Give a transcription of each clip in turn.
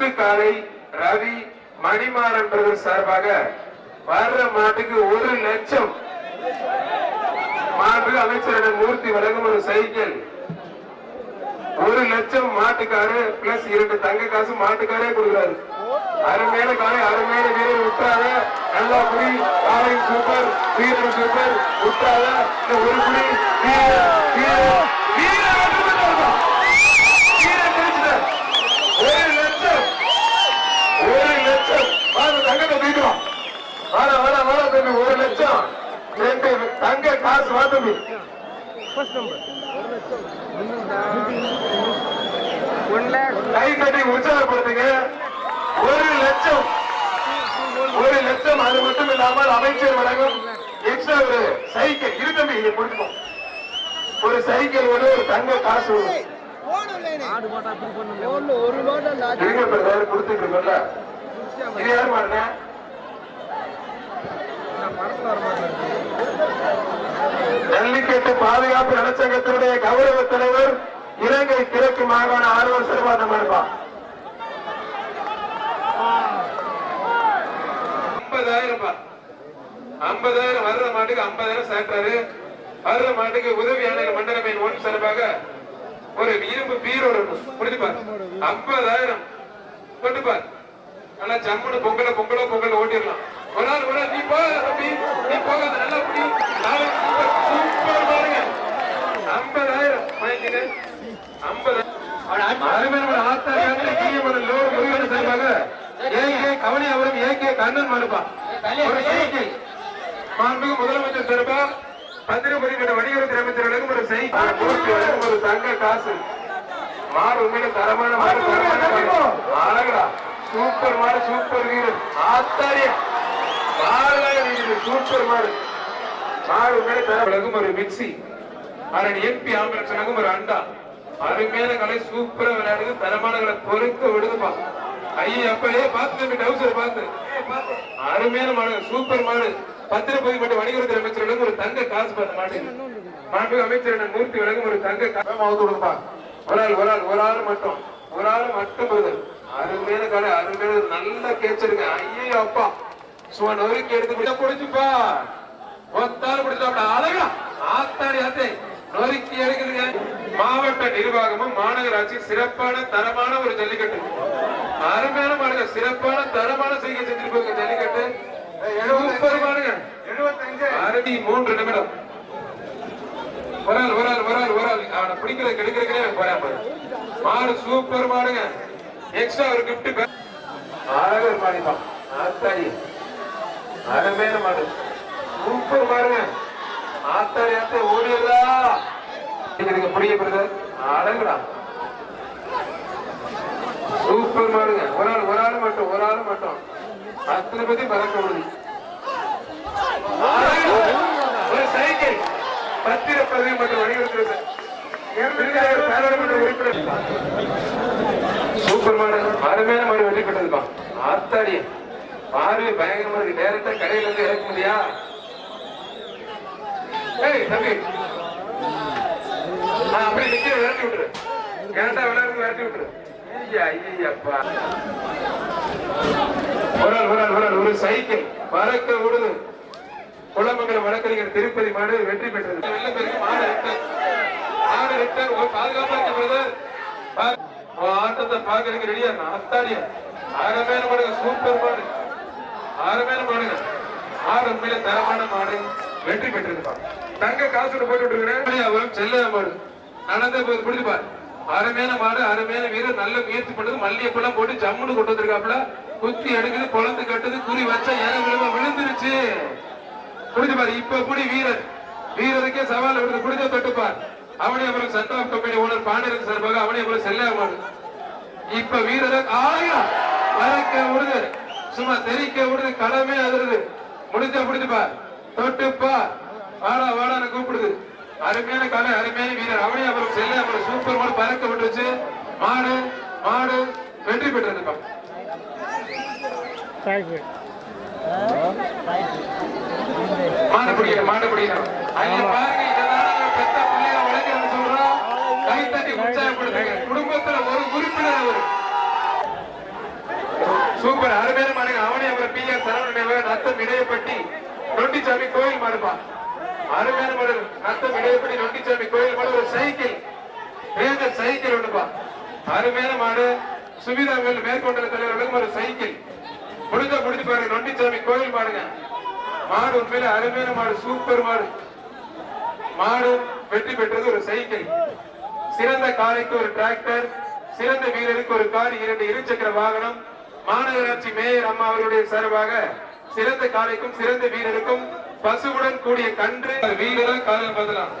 முத்துக்காலை Ravi Manimaran brother சார்பாக வர்ற மாட்டுக்கு ஒரு லட்சம் மாட்டு அமைச்சரிடம் மூர்த்தி வழங்கும் ஒரு சைக்கிள். ஒரு லட்சம் மாட்டுக்காரு பிளஸ் இரண்டு தங்க காசு மாட்டுக்காரே கொடுக்குறாரு. அருமையான காலை அருமையான வீரர் விட்டாத நல்லா புடி காலை சூப்பர் வீரர் சூப்பர் விட்டாத ஒரு புடி வீரர் வீரர் வீரர் வெற்றி பெற்றார். வீரர் ஜெயிச்சிட்டார். ஒரு லட்சம் ஒரு லட்சம் வாங்க தங்கத்தை தூக்கிட்டு வா வாடா தம்பி ஒரு லட்சம். ரெண்டு தங்க காசு வா தம்பி கை தட்டி உற்சாகப்படுத்துங்க. ஒரு லட்சம். ஒரு லட்சம் அது மட்டும் இல்லாமல் அமைச்சர் வழங்கும் எக்ஸ்ட்ரா ஒரு சைக்கிள். இரு தம்பி இதை கொடுத்துக்கோ ஒரு சைக்கிள் ஒன்று ஒரு தங்க காசு. ஒரு கொடுத்துட்டு இருக்கோம்ல இது யார் மாடுங்க ஜல்லிக்கட்டு பாதுகாப்பு நலச்சங்கத்தினுடைய கௌரவ தலைவர் இலங்கை கிழக்கு மாகாண ஆர்வல் சிறுபான்மை இருப்பா ஐம்பதாயிரம் ரூபாய் ஐம்பதாயிரம் வர்ற மாட்டுக்கு ஐம்பதாயிரம் சேர்த்தாரு. வர்ற மாட்டுக்கு உதவி ஆணையர் மண்டல ஒன் சார்பாக ஒரு இரும்பு பீரோடு முடிச்சுப்பார் ஐம்பதாயிரம். கொண்டுப்பார். நல்லா ஜம்முன்னு பொங்கல பொங்கலோ பொங்கல் ஓட்டிடலாம். ஒரு நாள் ஒரு நீ போக தம்பி. நீ போகாத நல்லா புடி. சூப்பர் பாருங்க. ஐம்பதாயிரம். வாங்கிக்கிட்டு ஐம்பதாயிரம். அருமையான ஆத்தாரியான கீழமன லோர் முருகன் சார்பாக ஏகே கவனி அவரும் ஏகே கண்ணன் மறுப்பா ஒரு சைக்கிள் மாண்புமிகு முதலமைச்சர் சார்பா பத்திரப்பதி கட்ட வணிகத்துறை அமைச்சர்களுக்கும் ஒரு வழங்கும் ஒரு தங்க காசு. மாடு உண்மையில தரமான மாடு தரமான அழகா சூப்பர் மாடு சூப்பர் வீரர். ஆத்தாரிய மாடு வீரர் சூப்பர் மாடு. மாடு தரப்படகும் ஒரு மிக்சி. அதன் எம்பி ஆம்புலன்ஸுக்கும் ஒரு அண்டா. அருமையான கலை சூப்பரா விளையாடுது. தரமான கலை பொறுக்க விடுதுப்பா. ஐயா அப்பயே பார்த்து தம்பி டவுசர் பார்த்து. அருமையான மாடு சூப்பர் மாடு. பத்திரப்பதி மற்றும் வணிகத்துறை அமைச்சர்களுக்கு ஒரு தங்க காசு பார்த்த மாடு. மாண்பு அமைச்சர் மூர்த்தி வழங்கும் ஒரு தங்க காசு. அவுத்து கொடுப்பா ஒரு ஆள் ஒரு ஆள் ஒரு ஆள் மட்டும். ஒரு ஆள் மட்டும் அருமையான கடை அருமையான நல்ல கேச்சிருங்க ஐயோ அப்பா. சும்மா நொறுக்கி எடுத்து பிடிச்சுப்பா. ஒத்தாலும் பிடிச்சா அழகா. ஆத்தாடி ஆத்தே நொறுக்கி எடுக்குதுங்க மாவட்ட நிர்வாகமும் மாநகராட்சி சிறப்பான தரமான ஒரு ஜல்லிக்கட்டு. அருமையான மாடுங்க சிறப்பான தரமான செய்கை செஞ்சிருப்பாங்க ஜல்லிக்கட்டு. சூப்பர் மாடுங்க. அறுபத்தி மூன்று நிமிடம். ஒரு ஆள் ஒரு ஆள் அவனை பிடிக்கிற கெடுக்கிறதுக்கே போறான் மாடு சூப்பர் மாடுங்க. எக்ஸ்ட்ரா ஒரு கிஃப்ட் அழகர் மாடிப்பா. ஆத்தாடி. அருமையான மாடு. சூப்பர் மாடுங்க ஆத்தாடி ஆத்தா ஓடியதா இதுக்கு புரிய பிரதர் அழகுடா சூப்பர் மாடுங்க. ஒரு ஆள் ஒரு ஆள் மட்டும் ஒரு ஆள் மட்டும். அத்தனை பத்தி பறக்க விடுது ஒரு சைக்கிள். பத்திரப்பதிவு மற்றும் வணிகத்துறை பாராளுமன்ற உறுப்பினர் சூப்பர் அருமையான மாடு வெற்றி பெற்றதுப்பா ஆத்தாடி. பார்வை பயங்கரமா இருக்கு. நேரத்தை கடையில இருந்து இறக்க முடியா? ஏய் தம்பி. நான் அப்படி நிக்க விரட்டி விட்டுரு. கேட்டா விளையாட்டு விரட்டி விட்டுரு. ஐயா ஐயப்பா ஒரு ஆள் ஒரு ஒரு ஒரு சைக்கிள். பறக்க விடுது. குளமங்கலம் வழக்கறிஞர் திருப்பதி மாடு வெற்றி பெற்றது. வெள்ளம் பெருக்கு மாடு ரிட்டர் மாடு ரிட்டர் ஒரு பாதுகாப்பாக இருக்கு பிரதர் உன் ஆட்டத்தை பாக்குறதுக்கு ரெடியா அத்தாடியா அருமையான பாடுங்க சூப்பர் பாடு அருமையான பாடுங்க மாடு உண்மையில தரமான மாடு வெற்றி பெற்றிருப்பான் தங்க காசு போட்டு விட்டுருக்கிறேன் அவரும் செல்ல மாடு நடந்த போது பிடிச்சுப்பா அருமையான மாடு அருமையான வீரர் நல்ல முயற்சி பண்ணது மல்லிகைப்பெல்லாம் போட்டு ஜம்முன்னு கொண்டு வந்திருக்காப்புல குத்தி எடுக்குது குழந்தை கட்டுது குறி வச்சா ஏற விழுவ விழுந்துருச்சு புரிஞ்சு பாரு இப்ப புடி வீரர் வீரருக்கே சவால் விடுறது புடிச்ச தொட்டுப்பார் அவனே அப்புறம் சந்தாப் கம்பெனி ஓனர் பாண்டியன் சார்பாக அவனே அப்புறம் செல்லாமாடு இப்ப வீரர் ஆயா பறக்க விடுது. சும்மா தெரிக்க விடுது களமே அதிருது. முடிஞ்சா முடிச்சுப்பா தொட்டுப்பா வாடா வாடான்னு கூப்பிடுது. அருமையான கலை அருமையான வீரர். அவனே அப்புறம் செல்ல அப்புறம் சூப்பர் மாடு பறக்க விட்டுச்சு மாடு மாடு வெற்றி பெற்றதுப்பா மாடு பிடிக்கணும் மாடு பிடிக்கணும் ஐயா பாருங்க இதெல்லாம் நாங்க பெத்த பிள்ளைங்க வளர்க்கணும்னு சொல்றோம் கை தட்டி உற்சாகப்படுத்துங்க குடும்பத்துல ஒரு உறுப்பினர் அவரு சூப்பர் அருமையான மாடுங்க அவனே ஆர் சரவணன் நத்தம் இடையப்பட்டி நொண்டிச்சாமி கோயில் மாடுப்பா அருமையான மாடு நத்தம் இடையப்பட்டி நொண்டிச்சாமி கோயில் மாடு ஒரு சைக்கிள். ரேஞ்சர் சைக்கிள் ஒண்ணுப்பா அருமையான மாடு சுவிதாங்கள் மேற்கொண்ட தலைவர்களுக்கு ஒரு சைக்கிள். முடிஞ்ச முடிஞ்சு பாருங்க நொண்டிச்சாமி கோயில் மாடுங்க. மாடு உண்மையில அருமையான மாடு சூப்பர் மாடு. மாடு வெற்றி பெற்றது ஒரு சைக்கிள். சிறந்த காலைக்கு ஒரு டிராக்டர் சிறந்த வீரருக்கு ஒரு கார் இரண்டு இருசக்கர வாகனம். மாநகராட்சி மேயர் அம்மா அவர்களுடைய சார்பாக சிறந்த காலைக்கும் சிறந்த வீரருக்கும் பசுவுடன் கூடிய கன்று வீரரா காலம் பதிலாம்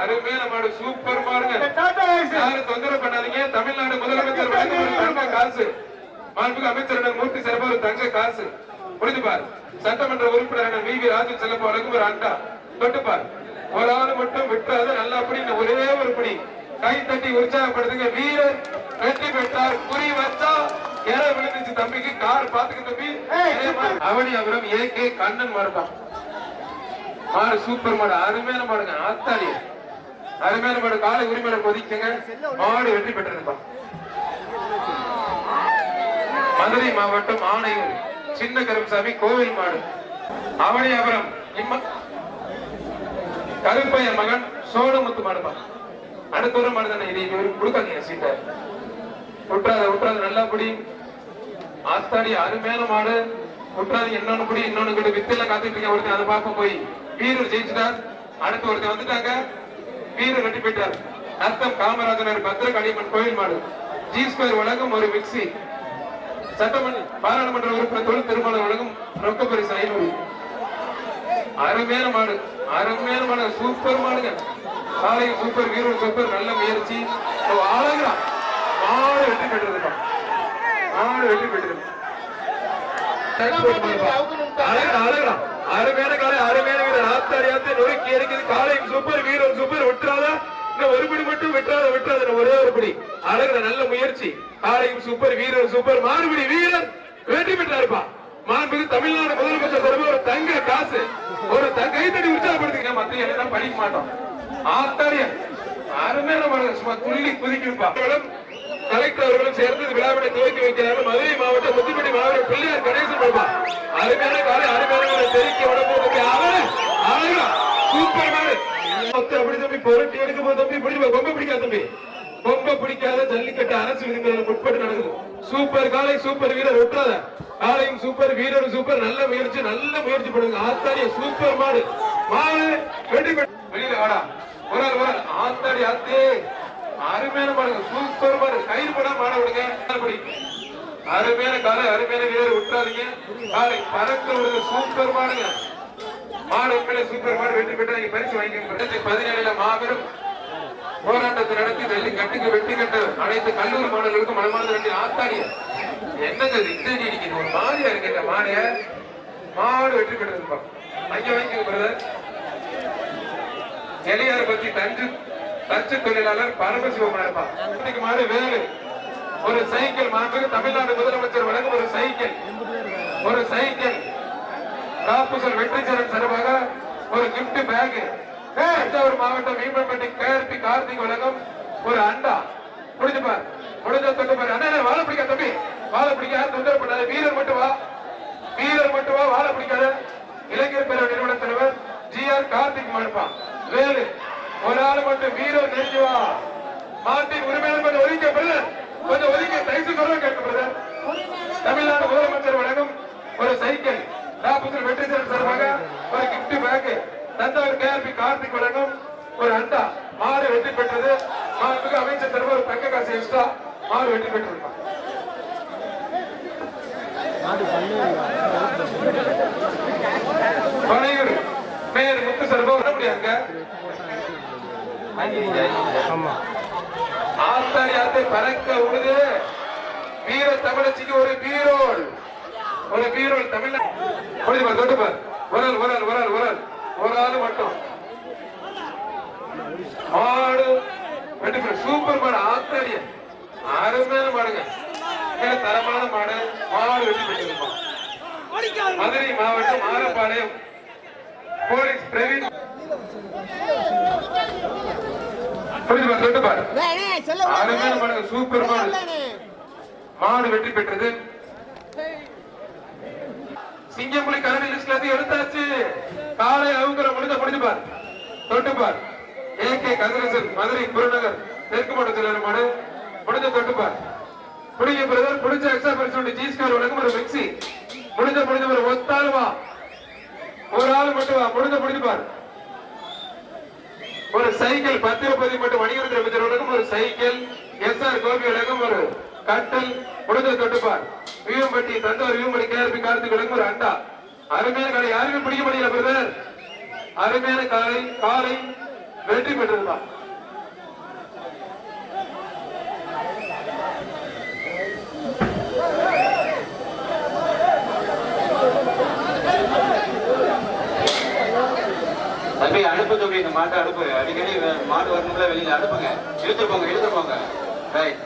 அருமையான மாடு. சூப்பர் யாரும் தொந்தரவு பண்ணாதீங்க. தமிழ்நாடு முதலமைச்சர் காசு. மாண்புக்கு அமைச்சர் மூர்த்தி ஒரு தங்க காசு. புரிஞ்சு பார். சட்டமன்ற உறுப்பினர் வி. வி. ராஜு செல்லப்பா ஒரு அண்டா. தொட்டு பார். ஒரு ஆள் மட்டும் விட்டாத நல்லா ஒரே ஒரு படி. கை தட்டி உற்சாகப்படுத்துங்க. வீரர் வெற்றி பெற்றார். குறி வச்சா ஏற விழுந்துச்சு தம்பிக்கு. கார் பாத்துக்க தம்பி. அவனி அவரம் ஏ கே கண்ணன் மாடுதான் மாடு சூப்பர் மாடு. அருமையான மாடுங்க. ஆத்தாடி. அருமையான மாடு. காலை உரிமையில கொதிக்குங்க. மாடு வெற்றி பெற்றிருப்பா. மதுரை மாவட்டம் ஆணையூர் சின்ன கருப்பசாமி கோவில் மாடு. அவனியாபுரம் இம்ம கருப்பைய மகன் சோழமுத்து மாடுப்பா. அடுத்த ஒரு மாடு தானே இவருக்கு கொடுக்காதீங்க சீட்டை. விட்டுறாத விட்டுறாத நல்லா புடி. ஆஸ்தாடி அருமையான மாடு. விட்டுறாது இன்னொன்னு குடி இன்னொன்னு கிட்ட வித்துல காத்துட்டு இருக்கேன் ஒருத்தன் அதை பார்க்க போய். வீரர் ஜெயிச்சிட்டார். அடுத்து ஒருத்தன் வந்துட்டாங்க. வீரர் கட்டி போயிட்டார் அர்த்தம் காமராஜனர் பத்திர கோயில் மாடு. ஜி ஸ்கொயர் உலகம் ஒரு மிக்சி. சட்டமன்ற பாராளுமன்ற உறுப்பினர் தொழில் திருமண உலகம் ரொக்க பரிசு ஐநூறு. அருமையான மாடு. அருமையான மாடு. சூப்பர் மாடுங்க. காலை சூப்பர் வீரர் சூப்பர் நல்ல முயற்சி. அழகுடா மாடு வெற்றி பெற்றதுப்பா மாடு வெற்றி அழகுடா அருமையான காலை அருமையான வீரர். ஆத்தாடி ஆத்து நொறுக்கி இருக்குது காலை சூப்பர் வீரர் சூப்பர் விட்டுறாத. ஒரு படி மட்டும் விட்டுறாத விட்டுறாத. ஒரே ஒரு படி. அழகுடா நல்ல முயற்சி. காலையும் சூப்பர் வீரர் சூப்பர் மாறுபடி வீரர். வெற்றி பெற்றாருப்பா. மாண்புக்கு தமிழ்நாடு முதலமைச்சர் தரப்பு ஒரு தங்க காசு. ஒரு தங்க கைத்தடி உற்சாகப்படுத்துங்க மத்திய எல்லாம் படிக்க மாட்டோம். ஆத்தாடிய அருமையான மாணவர்கள் சும்மா துள்ளி கலெக்டர் அவர்களும் சேர்ந்து விழாவினை துவக்கி வைக்கிறார்கள். மதுரை மாவட்டம் முத்துப்பட்டி மாவட்டம் பிள்ளையார் கணேசன் அருமையான காலை அருமையான உடம்பு அழகா சூப்பர் அப்படி தம்பி புரட்டி எடுக்கும் போது தம்பி பிடிப்பா? ரொம்ப பிடிக்காது தம்பி. ரொம்ப பிடிக்காத ஜல்லிக்கட்டு அரசு விதிமுறைகளுக்கு உட்பட்டு நடக்குது. சூப்பர் காலை சூப்பர் வீரர் விட்டுறாத காலையும் சூப்பர் வீரர் சூப்பர். நல்ல முயற்சி நல்ல முயற்சி பண்ணுங்க ஆத்தாரிய சூப்பர் மாடு. மாடு வெளியில வாடா. ஒரு ஆள் ஒரு ஆத்தாடி ஆத்தே. அருமையான மாடுங்க சூப்பர் மாடு கயிறு போட மாட விடுங்க அப்படி அருமையான காலை அருமையான வீரர் விட்டுறாதீங்க காலை பறக்க விடுங்க சூப்பர் மாடுங்க. மாடு உண்மையிலே சூப்பர் மாடு வெற்றி பெற்று நீங்க பரிசு வாங்கிக்கோங்க. பதினேழுல மாபெரும் போராட்டத்தை நடத்தி டெல்லி கட்டுக்கு வெட்டி கட்ட அனைத்து கல்லூரி மாணவர்களுக்கும் மனமார்ந்த வேண்டிய ஆத்தாடிய என்னங்க இந்த அடி ஒரு மாதிரியா இருக்கு இந்த மாடு வெற்றி பெற்றிருப்பா ஐயா வாங்கிக்க பிரதர் எளியார் பத்தி தஞ்சு தச்சு தொழிலாளர் பரமசிவம் நடப்பா இன்னைக்கு ஒரு சைக்கிள் மாற்று தமிழ்நாடு முதலமைச்சர் வழங்கும் ஒரு சைக்கிள். ஒரு சைக்கிள். காப்புசல் வெற்றிச்சரன் சார்பாக ஒரு கிஃப்ட் பேக் தஞ்சாவூர் மாவட்டம் மீன்பட்டி கேஆர்பி கார்த்திக் வழங்கும் ஒரு அண்டா. முடிஞ்சுப்பார் முடிஞ்ச தொட்டு பாரு. அண்ணா வாழை பிடிக்க தம்பி. வாழை பிடிக்க யாரும் தொந்தரவு பண்ணாது. வீரர் மட்டும் வா. வீரர் மட்டும் வா. வாழை பிடிக்காத. இளைஞர் பேரவை நிறுவன தலைவர் ஜி ஆர் கார்த்திக் மடுப்பா வேலு ஒரு ஆள் மட்டும் வீரோ நெருங்கி வா. மாட்டின் உரிமையாளர் கொஞ்சம் ஒதுக்க பிரதர். கொஞ்சம் ஒதுக்க தயசு குரல கேட்க பிரதர். தமிழ்நாடு முதலமைச்சர் வழங்கும் ஒரு சைக்கிள். நாற்பத்தி வெற்றி சேரன் சார்பாக ஒரு கிஃப்ட் பேக் தந்தவர் கேஆர்பி கார்த்திக் வழங்கும் ஒரு அண்டா. மாறு வெற்றி பெற்றது. மாண்புக்கு அமைச்சர் தருவ ஒரு தங்க காசு எக்ஸ்ட்ரா மாறு வெற்றி பெற்றிருக்கான் சார்பா வர முடியாதுங்க ஆத்தாடி ஆத்தை பறக்க விடுது. வீர தமிழச்சிக்கு ஒரு பீரோல். ஒரு பீரோல் தமிழ்நாடு முடியுமா ஒரு ஆள் ஒரு மட்டும் மாடு. சூப்பர் மாடு ஆத்தாடிய அருமையான மாடுங்க. தரமான மாடு. மாடு வெட்டி மதுரை மாவட்டம் ஆரப்பாளையம் போலீஸ் பிரவீன். சூப்பர் மாடு மாடு வெற்றி பெற்றது. சிங்கம்புலி கரடி லிஸ்ட்ல இருந்து எடுத்தாச்சு. காலை அவுங்கிற முடிஞ்ச முடிஞ்சு பார். தொட்டு பார். ஏ கே கதிரசன் மதுரை புறநகர் தெற்கு மாவட்டத்தில் மாடு. முடிஞ்ச தொட்டு பார். புடிங்க பிரதர் புடிச்ச எக்ஸ்ட்ரா பரிசு ஜி ஸ்கொயர் வழங்கும் ஒரு மிக்சி முடிஞ்ச முடிஞ்ச ஒரு ஒத்தாள் வா ஒரு ஆள் மட்டும் பொழுது முடிஞ்ச ஒரு சைக்கிள் பத்திரப்பதி மட்டும் வணிகத்துறை அமைச்சர்களுக்கும் ஒரு சைக்கிள் எஸ் ஆர் கோபிகளுக்கும் ஒரு கட்டல் முடிஞ்ச தொட்டுப்பார் வீவம்பட்டி தஞ்சாவூர் வீவம்பட்டி கேஆர்பி கார்த்திகளுக்கும் ஒரு அண்டா. அருமையான காலை யாருமே பிடிக்க முடியல பிரதர்? அருமையான காலை காலை வெற்றி பெற்றிருப்பார் தம்பி அனுப்பு தம்பி இந்த மாட்டை அனுப்பு. அடிக்கடி மாடு வரணும்ல வெளியில அனுப்புங்க. இழுத்து போங்க இழுத்து போங்க. ரைட்